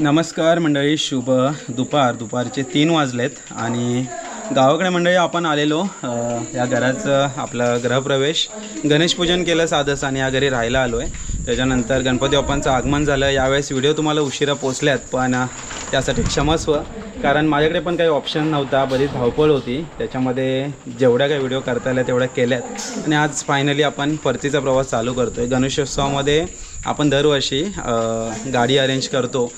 नमस्कार मंडळी शुभ दुपार. दुपारचे तीन वाजलेत आणि गावाकडे मंडळी आपण आलेलो या घराचं आपलं ग्रहप्रवेश गणेशपूजन केलं साधंच आणि या घरी राहायला आलो आहे त्याच्यानंतर गणपती बाप्पांचं आगमन झालं. यावेळेस व्हिडिओ तुम्हाला उशिरा पोचल्यात पण त्यासाठी क्षमस्व. कारण माझ्याकडे पण काही ऑप्शन नव्हता बरीच धावपळ होती. त्याच्यामध्ये जेवढ्या काही व्हिडिओ करता आल्या तेवढ्या केल्यात. आणि आज फायनली आपण परतीचा प्रवास चालू करतो आहे गणेशोत्सवामध्ये आपण दरवर्षी गाडी अरेंज करतो.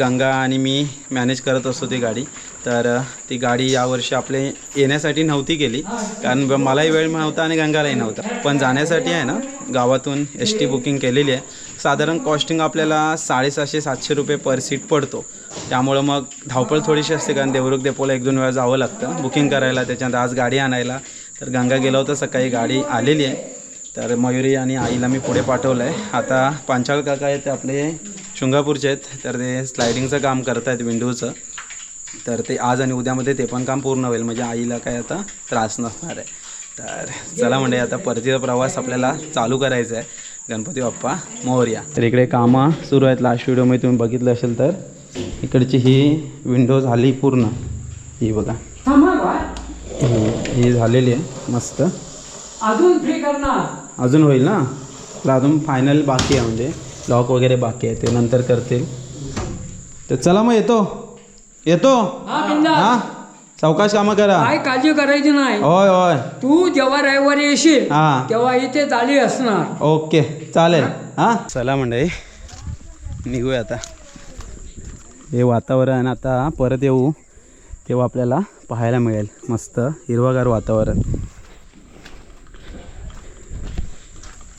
गंगा आणि मी मॅनेज करत असतो ती गाडी. तर ती गाडी यावर्षी आपले येण्यासाठी नव्हती गेली. कारण मलाही वेळ नव्हता आणि गंगालाही नव्हता. पण जाण्यासाठी आहे ना गावातून एस टी बुकिंग केलेली आहे. साधारण कॉस्टिंग आपल्याला साडेसहाशे सातशे रुपये पर सीट पडतो. त्यामुळं मग धावपळ थोडीशी असते कारण देवरुख डेपोला एक दोन वेळा जावं लागतं. बुकिंग करायला त्याच्यानंतर आज गाडी आणायला. तर गंगा गेला होता सकाळी गाडी आलेली आहे. तर मयुरी आणि आईला मी पुढे पाठवलं आहे आता पांचाळ काका आहेत ते आपले शृंगापूरचे आहेत. तर ते स्लायडिंगचं काम करत आहेत विंडोचं तर ते आज आणि उद्यामध्ये ते पण काम पूर्ण होईल. म्हणजे आईला काय आता त्रास नसणार आहे. तर चला म्हणजे आता परतीचा प्रवास आपल्याला चालू करायचा आहे. गणपती बाप्पा मोरया. तर इकडे कामं सुरू आहेत. लास्ट व्हिडिओमध्ये तुम्ही बघितलं असेल तर इकडची ही विंडो झाली पूर्ण. ही बघा. ही ही झालेली आहे. मस्त. अजून फ्री करणार. अजून होईल ना? तर अजून फायनल बाकी आहे म्हणजे. लॉक वगैरे बाकी आहे ते नंतर करतील. तर चला मग येतो. येतो? हा सावकाश कामं करा. काय काळजी करायची नाही. होय होय. तू जेव्हा रविवारी येशील हा. तेव्हा इथे झाली असणार. ओके चालेल. हा? चला मंडळी निघूया आता. हे वातावरण आता परत येऊ तेव्हा आपल्याला पाहायला मिळेल. मस्त हिरवागार वातावरण.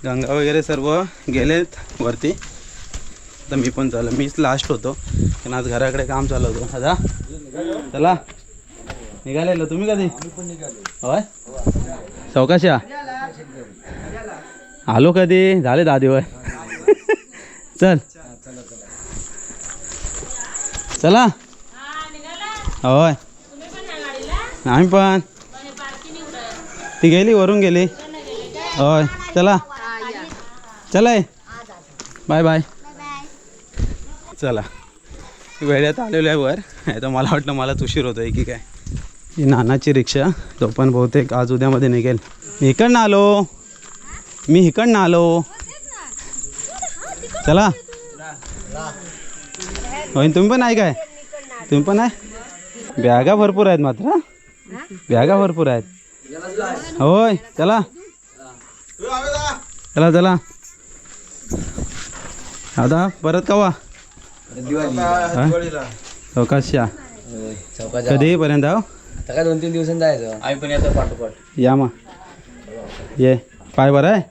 गंगा वगैरे सर्व गेलेत वरती. तर मी पण चालू मीच लास्ट होतो. पण आज घराकडे काम चालू होतं. दादा चला. निघालेलो. तुम्ही कधी? होय? चौकाशा आलो कधी? झाले दहा दिवस चल. चला. होय. आम्ही पण. ती गेली वरून गेली. होय. चला. चला ये. Bye bye. चला. वेळेत आलेलो आहे वर. नाही तर मला वाटलं मलाच उशीर होतोय की काय. ही नानाची रिक्षा. तो पण बहुतेक आज उद्यामध्ये निघेल. मी इकडनं आलो. मी इकडनं आलो. चला. होय तुम्ही पण आहे काय? तुम्ही पण आहे? बॅगा भरपूर आहेत मात्र? बॅगा भरपूर आहेत. होय चला. चला चला. आता परत कवा? चौकाशा कधी पर्यंत आहो? काय दोन तीन दिवसांनी जायचं. आम्ही पण येतो पाठोपाठ. या मग. ये. पाय बरं आहे?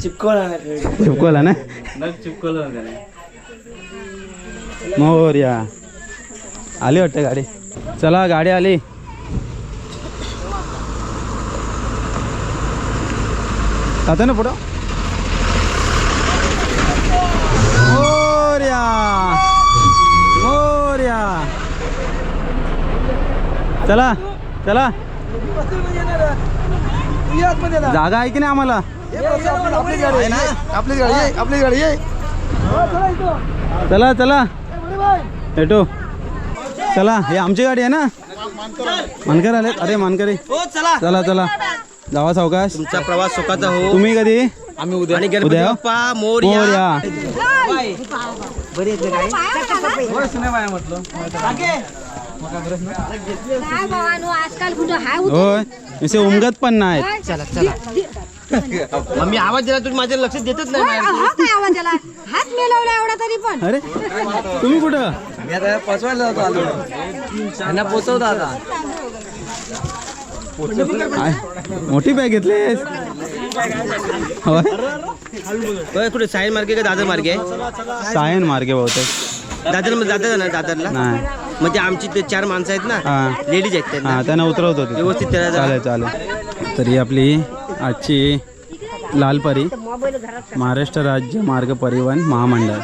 चिपकवला चिपकवला ना? मोर्या आली वाटतं गाडी? चला गाडी आली. जाते ना पुढं? मोर्या मोर्या चला चला. जागा आहे की नाही आम्हाला? आपली गाडी आहे आपली गाडी आहे चला चला. भेटू. चला हे आमची गाडी आहे ना? मानकर आले अरे मानकरी. चला चला. चला जावा सावकाश. तुमचा प्रवास सुखाचा हो. तुम्ही कधी? आम्ही उद्या. काय भावानो आजकाल कुठं हाय होत होय असे उमगत पण नाहीत. चला चला. मम्मी आवाज दिला तुम्ही माझ्या लक्ष देतच नाही हा काय आवाज त्याला हात मिळवला एवढा तरी पण. अरे तुम्ही कुठं? मी आता पोचवायला जातो आलो. त्यांना पोचवता आता मोठी बॅग घेतलीस होय. कुठे? सायन मार्गे का दादर मार्गे सायन मार्गे बहुतेक. दादर दादर ना दादरला? नाही. म्हणजे आमची ते चार माणसं आहेत ना लेडीज आहेत त्यांना. हा त्यांना उतरवत होते व्यवस्थित त्याला चालेल चालेल. तर ही आपली आजची लालपरी महाराष्ट्र राज्य मार्ग परिवहन महामंडळ.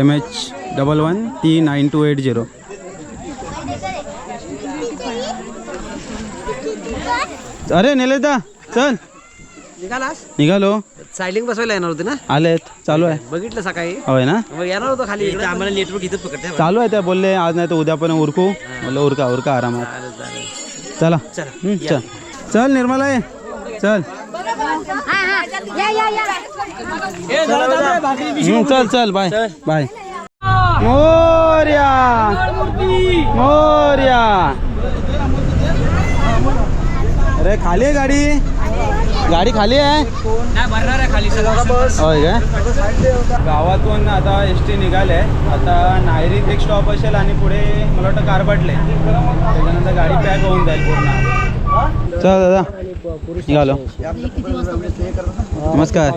M H double one T nine two eight zero अरे नेलेता चल. निघालास? निघालो. सायलिंग बसवायला येणार होते ना? आलेत. चालू आहे. बघितलं सकाळी. होय ना? मग येणार होतो खाली इकडे आम्हाला नेटवर्क इथं पकडते चालू आहे त्या बोलले आज नाही तर उद्या पण उरकू. बोललं उरका उरका आरामात. चला हं, चल. चल निर्मला ये. चल. हा हा या या या हं, चल चल. Bye bye. मोर्या. मोर्या. अरे खाली आहे गाडी. गाडी खाली आहे? होय काय? गावातून आता एस टी निघाले. आता नायरीत एक स्टॉप असेल आणि पुढे मला वाटतं कारबाटले त्याच्यानंतर गाडी पॅक होऊन जाईल पूर्ण. चल दादा. निघालो. नमस्कार.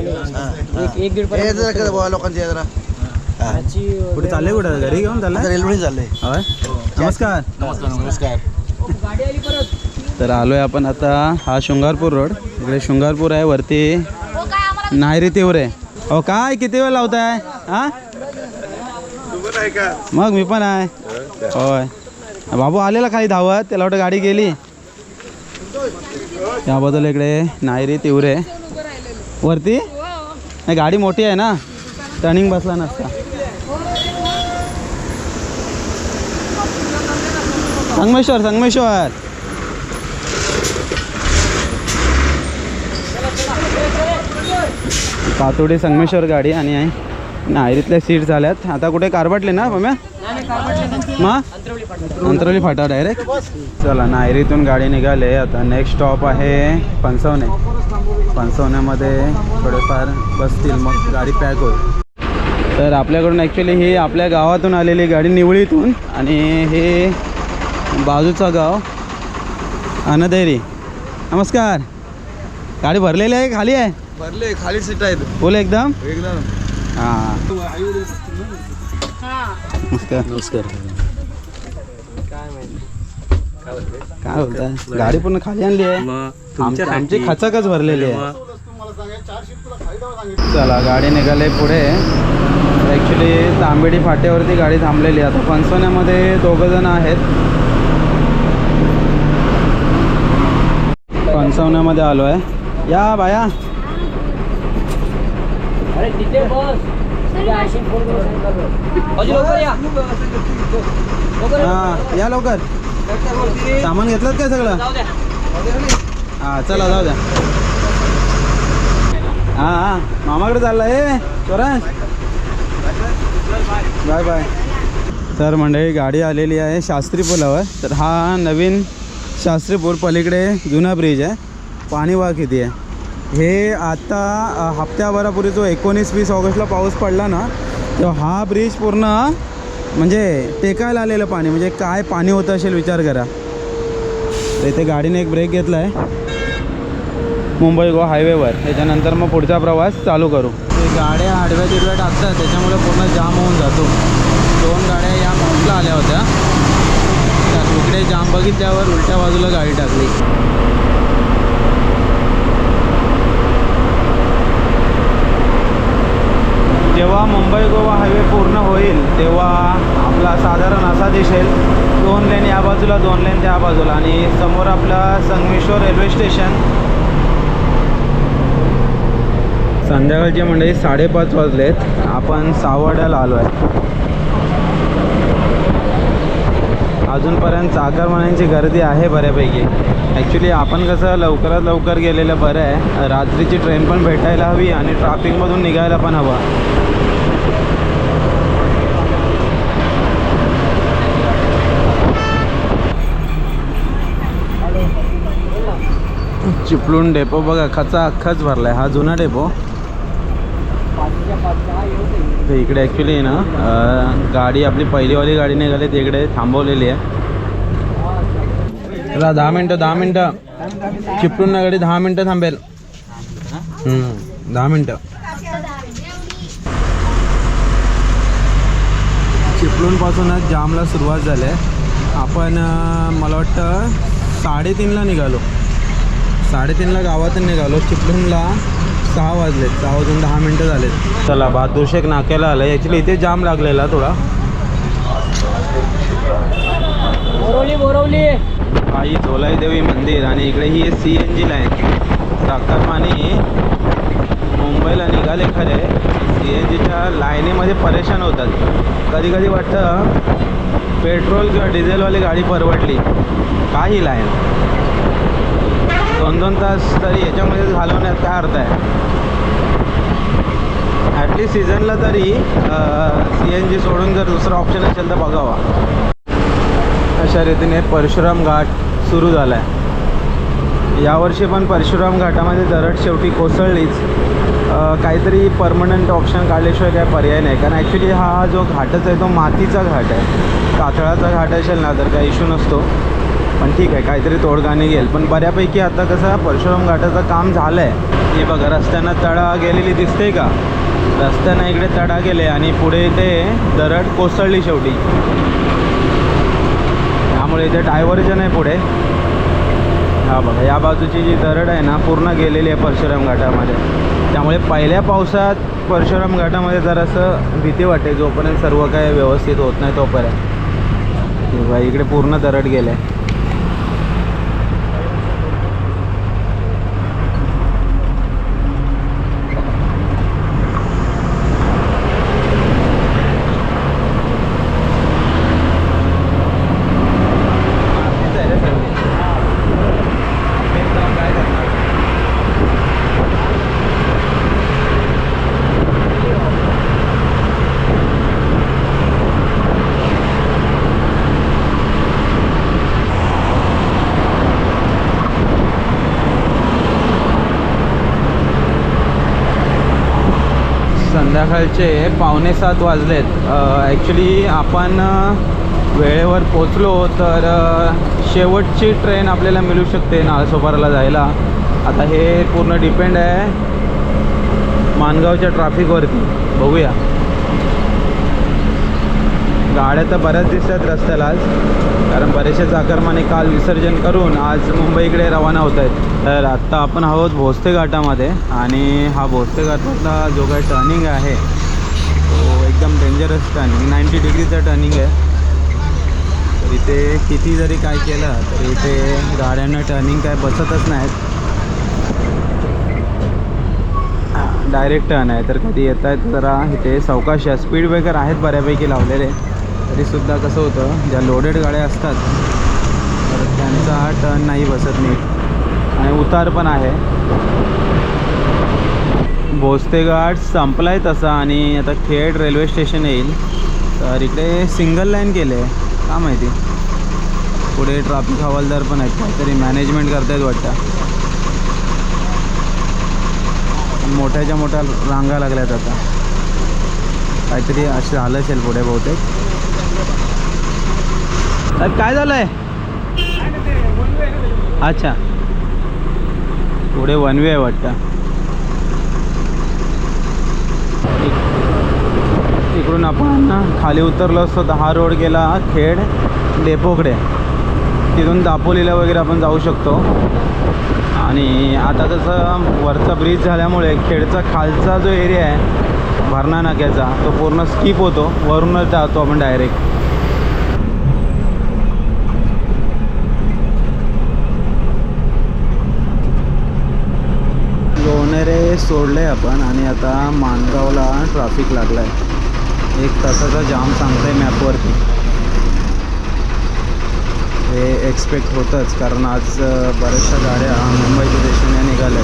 एक दीड लोकांचे जरा. कुठे चालले कुठे? घरी घेऊन चालला रेल्वे चाललंय. होय. नमस्कार. नमस्कार नमस्कार. तर आलो आहे आपण आता हा शृंगारपूर रोड. इकडे शृंगारपूर आहे वरती नायरी तिवरे अहो काय? किती वेळ लावताय? हा मग मी पण आहे. होय. बाबू आलेला खाली धावत त्याला वाटतं गाडी गेली. त्याबद्दल इकडे नायरी तिवरे वरती? नाही गाडी मोठी आहे ना. टर्निंग बसला नसता. संगमेश्वर संगमेश्वर. पातोडी संगमेश्वर गाडी आणि आहे. नायरीतल्या सीट झाल्यात. आता कुठे कारबाटले ना पम्या मा? अंतरवली फाटा डायरेक्ट चला नायरीतून गाडी निघाले. आता नेक्स्ट स्टॉप आहे पंचवणे पंचवण्यामध्ये थोडेफार बसतील मग गाडी पॅक होईल. तर आपल्याकडून ॲक्च्युली ही आपल्या गावातून आलेली गाडी निवळीतून आणि हे बाजूचं गाव अनदेरी. नमस्कार. गाडी भरलेली आहे खाली आहे? भरले खाली सीट आहेत. बोल एकदम. एकदम. हां. नमस्कार. नमस्कार. काय बोलताय? गाडी पूर्ण खाली आणली आहे. आमची आमची खचाकच भरलेली आहे. चला गाडी निघाले पुढे. ॲक्च्युली तांबेडी फाट्यावरती गाडी थांबलेली आहे. आता पंचवण्यामध्ये दोघं जण आहेत. पंचवण्यामध्ये आलो आहे या बाया. अरे तिथे बस. या. हां या लवकर. सामान घेतलं काय सगळं? हां चला जाऊ द्या. हां हां. मामाकडे चालला ए स्वराज. Bye bye. तर मंडळी गाडी आलेली आहे शास्त्री पुलावर. तर हा नवीन शास्त्री पूल पलीकडे जुना ब्रिज आहे. पाणी वाह किती आहे. हे आता हप्त्याभरापूर्वी जो एकोणीस वीस ऑगस्टला पाऊस पडला ना तेव्हा हा ब्रिज पूर्ण म्हणजे टेकायला आलेलं पाणी म्हणजे काय पाणी होतं असेल विचार करा. तर इथे गाडीने एक ब्रेक घेतला आहे मुंबई गोवा हायवेवर त्याच्यानंतर मग पुढचा प्रवास चालू करू. ते गाड्या आडव्या तिडव्या टाकतात त्याच्यामुळे पूर्ण जाम होऊन जातो. दोन गाड्या या माउंटला आल्या होत्या. त्यात इकडे जाम बघितल्यावर उलट्या बाजूला गाडी टाकली. जेव्हा मुंबई गोवा हायवे पूर्ण होईल तेव्हा आपला साधारण असा दिसेल दोन लेन या बाजूला दोन लेन त्या बाजूला. आणि समोर आपला संगमेश्वर रेल्वे स्टेशन. संध्याकाळची मंडळी म्हणजे साडेपाच वाजलेत. आपण सावड्याला आलो आहे अजूनपर्यंत चाकरमान्यांची गर्दी आहे बऱ्यापैकी. ॲक्च्युली आपण कसं लवकरात लवकर गेलेलं बरं आहे. रात्रीची ट्रेन पण भेटायला हवी आणि ट्राफिकमधून निघायला पण हवं. चिपळूण डेपो बघा खचा अख्खाच भरलाय. हा जुना डेपो. तर इकडे ॲक्च्युली ना गाडी आपली पहिलीवाली गाडी निघाली तिकडे थांबवलेली आहे. चला दहा मिनटं दहा मिनटं. चिपळूण ना गाडी दहा मिनटं थांबेल. दहा मिनटं. चिपळूणपासूनच जामला सुरुवात झाली आहे. आपण मला वाटतं साडेतीनला निघालो. साडेतीनला गावातून निघालो. चिपळूणला सहा वाजले सहा वाजून दहा मिनटं झालेत. चला बहादूर शेख नाक्याला आलं ॲक्च्युली इथे जाम लागलेला थोडा. बोरवली बोरवली. आई झोलाई देवी मंदिर आणि इकडे ही सी एन जी लाईन साखरमानी मुंबईला निघाले खरे. सी एन जीच्या लाईनीमध्ये परेशान होतात. कधी कधी वाटतं पेट्रोल किंवा डिझेलवाली गाडी परवडली. काही लाईन. दोन दोन तास तरी याच्यामध्ये घालवण्यात काय अर्थ आहे? ॲटलीस्ट सीझनला तरी सी एन जी सोडून जर दुसरा ऑप्शन असेल तर बघावा. अशा रीतीने परशुराम घाट सुरू झाला आहे यावर्षी पण परशुराम घाटामध्ये दरड शेवटी कोसळलीच. काहीतरी परमनंट ऑप्शन काढल्याशिवाय काय पर्याय नाही. कारण ॲक्च्युली हा जो घाटच आहे तो मातीचा घाट आहे. कातळाचा घाट असेल ना तर काही इश्यू नसतो. पण ठीक आहे काहीतरी तोडगा निघेल पण बऱ्यापैकी आता कसं परशुराम घाटाचं काम झालं आहे हे बघा रस्त्यानं तडा गेलेली दिसते का? रस्त्यानं इकडे तडा गेले आणि पुढे इथे दरड कोसळली शेवटी. त्यामुळे इथे डायव्हर्जन आहे पुढे. हा बघा या बाजूची जी दरड आहे ना पूर्ण गेलेली आहे परशुराम घाटामध्ये. त्यामुळे पहिल्या पावसात परशुराम घाटामध्ये जरासं भीती वाटते जोपर्यंत सर्व काय व्यवस्थित होत नाही तोपर्यंत. बघा, इकडे पूर्ण दरड गेलं. आहे संध्याकाळचे पावणे सात वाजलेत. ॲक्च्युली आपण वेळेवर पोचलो तर शेवटची ट्रेन आपल्याला मिळू शकते नाळसोपाराला जायला. आता हे पूर्ण डिपेंड आहे मानगावच्या ट्रॅफिकवरती बघूया. गाड्या तर बऱ्याच दिसतात रस्त्याला आज. कारण बरेचसे चाकरमाने काल विसर्जन करून आज मुंबईकडे रवाना होत आहेत. तर आत्ता आपण आहोत भोसते घाटामध्ये आणि हा भोसते घाटातला जो काही टर्निंग आहे तो एकदम डेंजरस टर्निंग नाईंटी डिग्रीचा टर्निंग आहे. तर इथे किती जरी काय केलं तरी इथे गाड्यांना टर्निंग काय बसतच नाहीत. डायरेक्ट टर्न आहे. तर कधी येत आहेत जरा इथे सावकाश स्पीड ब्रेकर आहेत बऱ्यापैकी लावलेले. तरीसुद्धा कसं होतं ज्या लोडेड गाड्या असतात तर त्यांचा टर्न नाही बसत नीट. आणि उतार पण आहे. भोसते घाट संपला आहे तसा आणि आता खेड रेल्वे स्टेशन येईल. तर इकडे सिंगल लाईन केले. आहे का माहिती? पुढे ट्रॅफिक हवालदार पण आहेत. काहीतरी मॅनेजमेंट करतायत वाटतं. मोठ्याच्या मोठ्या रांगा लागल्यात आता. काहीतरी असं झालं असेल पुढे बहुतेक. तर काय झालं आहे अच्छा. पुढे वन वे आहे वाटतं. इकडून आपण खाली उतरलो असतो तर हा रोड गेला खेड डेपोकडे. तिथून दापोलीला वगैरे आपण जाऊ शकतो. आणि आता तसं वरचा ब्रिज झाल्यामुळे खेडचा खालचा जो एरिया आहे भरणा नाक्याचा तो पूर्ण स्किप होतो. वरूनच जातो आपण डायरेक्ट सोडलं आहे आपण आणि आता माणगावला ट्रॅफिक लागला आहे एक तासाचा जाम सांगतं आहे मॅपवरती हे एक्सपेक्ट होतंच कारण आज बऱ्याचशा गाड्या मुंबईच्या दिशेने निघाल्या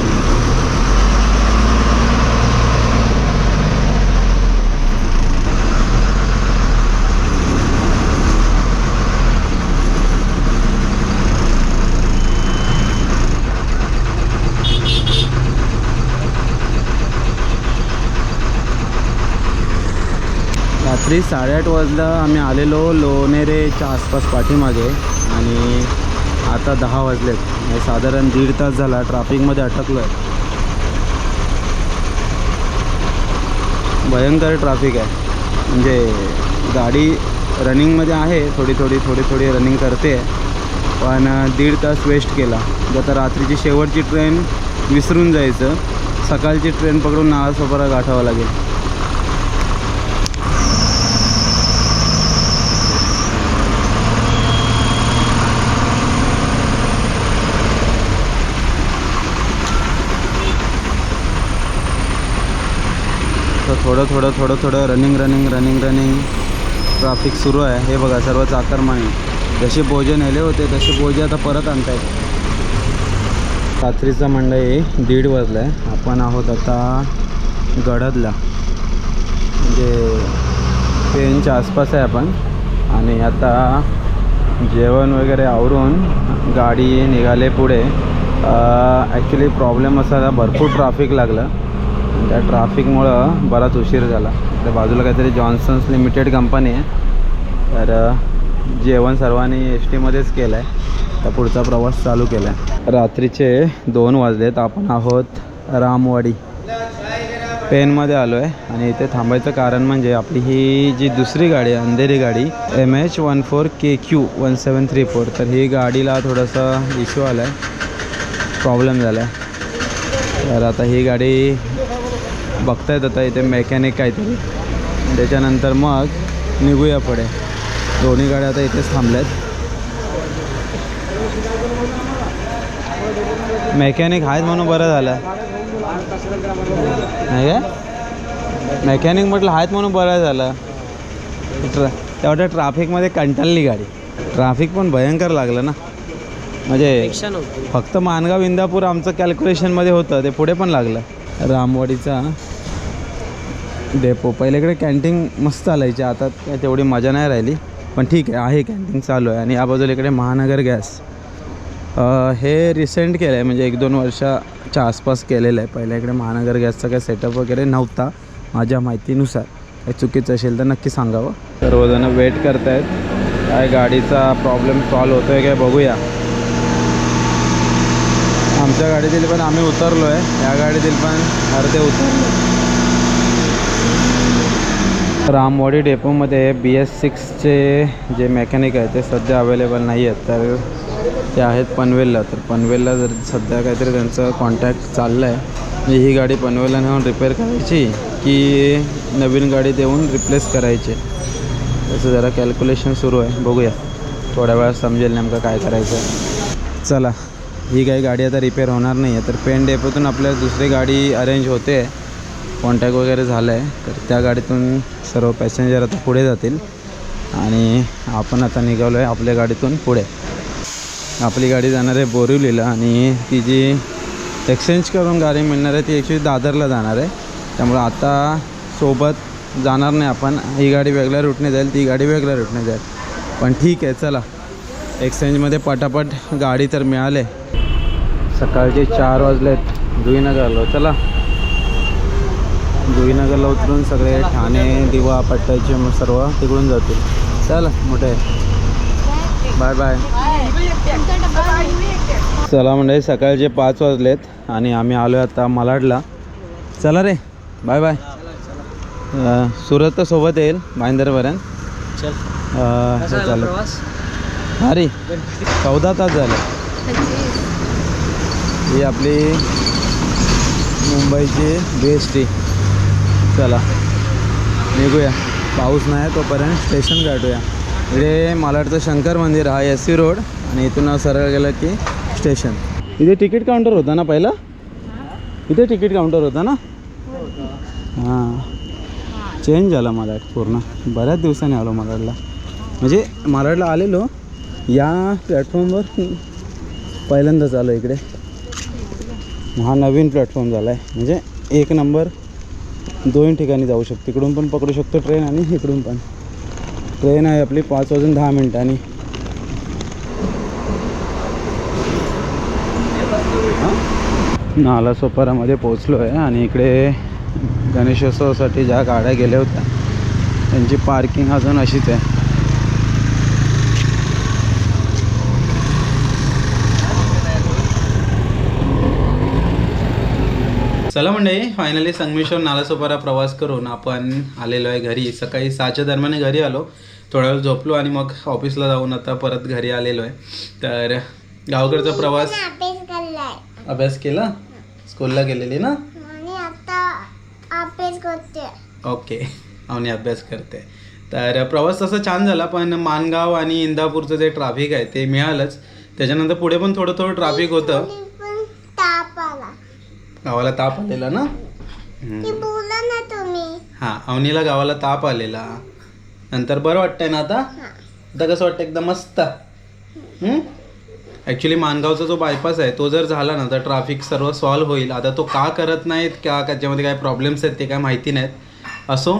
रात्री साडेआठ वाजता आम्ही आलेलो लोणेरेच्या आसपास पाठीमागे आणि आता दहा वाजलेत. आहेत साधारण दीड तास झाला ट्रॅफिकमध्ये अटकलो आहे भयंकर ट्रॅफिक आहे. म्हणजे गाडी रनिंगमध्ये आहे थोडी थोडी थोडी थोडी रनिंग करते. पण दीड तास वेस्ट केला. म्हणजे जर रात्रीची शेवटची ट्रेन विसरून जायचं. सकाळची ट्रेन पकडून नाळासोपारा गाठावं लागेल. थोडं थोडं थोडं थोडं running running running running traffic सुरू आहे. हे बघा सर्व चाकरमाने जसे बोजे नेले होते तसे बोजे आता परत आणतायत. रात्रीचं मंडई दीड वाजलं आहे आपण आहोत आता गडदला. म्हणजे ट्रेनच्या आसपास आहे आपण. आणि आता जेवण वगैरे आवरून गाडी निघाले पुढे. ॲक्च्युली प्रॉब्लेम असा भरपूर ट्राफिक लागलं. त्या ट्रॅफिकमुळं बराच उशीर झाला. त्या बाजूला काहीतरी जॉन्सन्स लिमिटेड कंपनी आहे. तर जेवण सर्वांनी एस टीमध्येच केलं आहे तर पुढचा प्रवास चालू केला आहे रात्रीचे दोन वाजलेत. आपण आहोत रामवाडी. पेनमध्ये आलो आहे आणि इथे थांबायचं कारण म्हणजे आपली ही जी दुसरी गाडी आहे अंधेरी गाडी M H one four K Q one seven three four तर ही गाडीला थोडंसं इश्यू आला आहे प्रॉब्लेम झाला आहे तर आता ही गाडी बघतायत आता इथे मेकॅनिक काहीतरी. त्याच्यानंतर मग निघूया पुढे. दोन्ही गाड्या आता इथेच थांबल्यात. मेकॅनिक आहेत म्हणून बरं झालं. नाही काय? मेकॅनिक म्हटलं आहेत म्हणून बरं झालं. ट्र तेवढ्या ट्राफिकमध्ये कंटाळली गाडी. ट्राफिक पण भयंकर लागलं ना. म्हणजे फक्त मानगाव इंदापूर आमचं कॅल्क्युलेशनमध्ये होतं ते पुढे पण लागलं. रामवाडीचा डेपो. पहिल्याकडे कॅन्टीन मस्त चालायची आता काय तेवढी मजा नाही राहिली. पण ठीक आहे आहे कॅन्टीन चालू आहे. आणि या बाजूला इकडे महानगर गॅस. हे रिसेंट केलं आहे म्हणजे एक दोन वर्षाच्या आसपास केलेलं आहे. पहिल्या इकडे महानगर गॅसचा काय सेटअप वगैरे नव्हता माझ्या माहितीनुसार. काही चुकीचं असेल तर नक्की सांगावं. सर्वजण वेट करतायत. काय गाडीचा प्रॉब्लेम सॉल्व होतो आहे काय बघूया. आमच्या गाडीतील पण आम्ही उतरलो आहे या गाडीतील पण अर्धे उतरलो. रामवाडी डेपोमध्ये बी एस सिक्सचे जे मेकॅनिक आहे ते सध्या अवेलेबल नाही आहेत. तर ते आहेत पनवेलला. तर पनवेलला जर सध्या काहीतरी त्यांचं कॉन्टॅक्ट चाललं आहे म्हणजे ही गाडी पनवेलला नेऊन रिपेअर करायची की नवीन गाडी देऊन रिप्लेस करायची? त्याचं जरा कॅल्क्युलेशन सुरू आहे. बघूया. थोड्या वेळात समजेल नेमकं काय करायचं. चला. ही काही गाडी आता रिपेअर होणार नाही आहे तर पेन डेपोतून आपल्याला दुसरी गाडी अरेंज होते. कॉन्टॅक्ट वगैरे झालं आहे तर त्या गाडीतून सर्व पॅसेंजर आता पुढे जातील. आणि आपण आता निघालो आहे आपल्या गाडीतून पुढे. आपली गाडी जाणार आहे बोरिवलीला आणि ती जी एक्सचेंज करून गाडी मिळणार आहे ती ॲक्च्युली दादरला जाणार आहे. त्यामुळं आता सोबत जाणार नाही आपण. ही गाडी वेगळ्या रूटने जाईल ती गाडी वेगळ्या रूटने जाईल. पण ठीक आहे चला. एक्सचेंजमध्ये पटापट गाडी तर मिळाले. सकाळचे चार वाजलेत. जुईनगरला चला. जुईनगरला उतरून सगळे ठाणे दिवा पट्ट्याचे मग सर्व तिकडून जातील चला मोठे. Bye bye. चला म्हणजे सकाळचे पाच वाजलेत आणि आम्ही आलो आता मलाडला. चला रे. Bye bye. सुरत तर सोबत येईल भाईंदरपर्यंत. चल. चालेल अरे चौदा तास झाले. ही आपली मुंबईची बी एस टी चला. निघूया. पाऊस नाही तोपर्यंत स्टेशन गाठूया. इकडे मला वाटतं शंकर मंदिर हा एस सी रोड. आणि इथून सरळ गेलं की स्टेशन इथे तिकीट काउंटर होता ना पहिला? इथे तिकीट काउंटर होता ना? हां. चेंज झाला मला पूर्ण. बऱ्याच दिवसांनी आलो मलाडला म्हणजे मलाडला आलेलो. या प्लॅटफॉर्मवर पहिल्यांदाच आलो इकडे. हा नवीन प्लॅटफॉर्म झाला आहे म्हणजे एक नंबर दोन ठिकाणी जाऊ शकतो. इकडून पण पकडू शकतो ट्रेन आणि इकडून पण. ट्रेन आहे आपली पाच वाजून दहा मिनिटांनी. नालासोपारामध्ये पोचलो आहे आणि इकडे गणेशोत्सवासाठी ज्या गाड्या गेल्या होत्या त्यांची पार्किंग अजून अशीच आहे. चला मंडळी फायनली संगमेश्वर नालासोपारा प्रवास करून आपण आलेलो आहे घरी. सकाळी सहाच्या दरम्यान घरी आलो. थोडा वेळ झोपलो आणि मग ऑफिसला जाऊन आता परत घरी आलेलो आहे. तर गावाकडचा प्रवास अभ्यास केला? स्कूलला गेलेली ना? आणि आता अभ्यास करते. ओके. अवनी अभ्यास करते. तर प्रवास तसा छान झाला पण मानगाव आणि इंदापूरचं जे ट्रॅफिक आहे ते मिळालंच. त्याच्यानंतर पुढे पण थोडं थोडं ट्रॅफिक होतं. गावाला ताप आलेला ना? ती बोला ना तुम्ही. हां अवनीला गावाला ताप आलेला. नंतर बरं वाटतंय ना आता? आता कसं वाटतं एकदम मस्त. ॲक्च्युली मानगावचा जो बायपास आहे तो जर झाला ना तर ट्रॅफिक सर्व सॉल्व्ह होईल. आता तो का करत नाहीत का त्याच्यामध्ये काय प्रॉब्लेम्स आहेत ते काय माहिती नाहीत. असो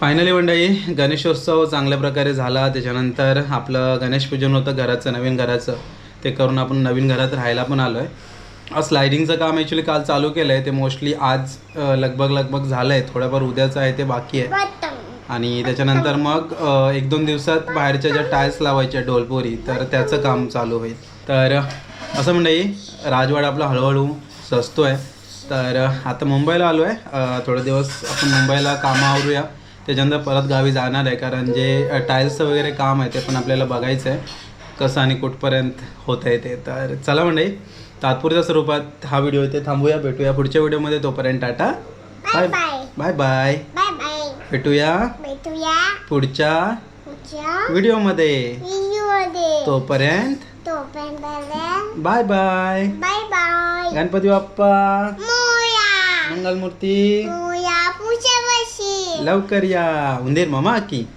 फायनली मंडळी गणेशोत्सव चांगल्या प्रकारे झाला. त्याच्यानंतर आपलं गणेश पूजन होतं घराचं नवीन घराचं. ते करून आपण नवीन घरात राहायला पण आलो आहे स्लायडिंगचं काम ॲक्च्युली काल चालू केलं आहे ते मोस्टली आज लगभग लगभग झालं आहे थोडंफार उद्याचं आहे ते बाकी आहे. आणि त्याच्यानंतर मग एक दोन दिवसात बाहेरच्या ज्या टायल्स लावायच्या डोलपोरी तर त्याचं काम चालू होईल. तर असं मंडळी राजवाडा आपला हळूहळू सजतो आहे तर आता मुंबईला आलो आहे थोडे दिवस आपण मुंबईला कामं आवरूया. त्याच्यानंतर परत गावी जाणार आहे कारण जे टाईल्सचं वगैरे काम आहे ते पण आपल्याला बघायचं आहे कसं आणि कुठपर्यंत होत आहे ते. तर चला मंडळी तात्पुरत्या स्वरूपात हा व्हिडिओ इथे थांबूया भेटूया पुढच्या व्हिडिओमध्ये. तोपर्यंत tata. Bye bye. Bye bye भेटूया. भेटूया. पुढच्या व्हिडिओमध्ये. तोपर्यंत. Bye bye bye bye Ganpati Bappa. Mangalmurti. लवकर या. उंदीर मामा की.